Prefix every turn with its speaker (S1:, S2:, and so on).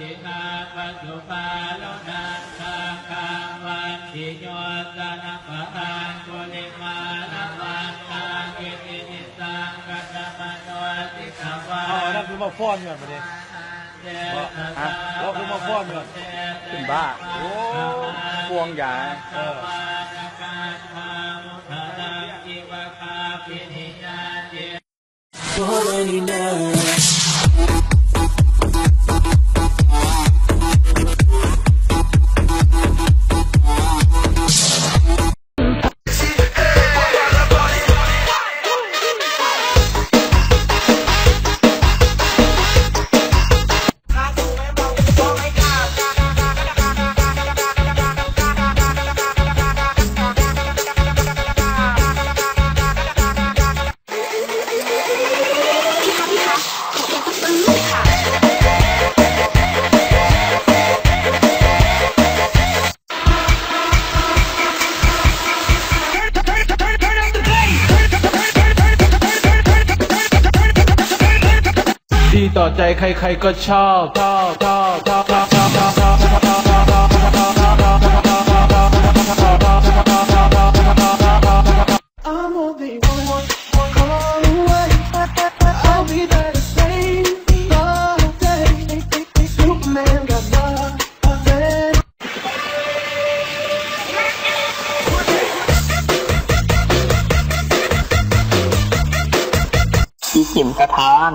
S1: จิตาปัสสุปาลนัสสะกวันติโยสนะปะทานโกนิมานะวันตากตินิสังกัตมโนติขวัเอาอันนั่นคือมาฟ้อนก่อนมาดิ
S2: ฮะ
S1: เราคือมาฟ้อนก่อน
S2: ขึ้นบ้าโอ้พวงยาเออ
S3: โอ้ ดีต่อใจใครๆก็ชอบชอบชอบชอบ
S4: จิ๋มกระทาน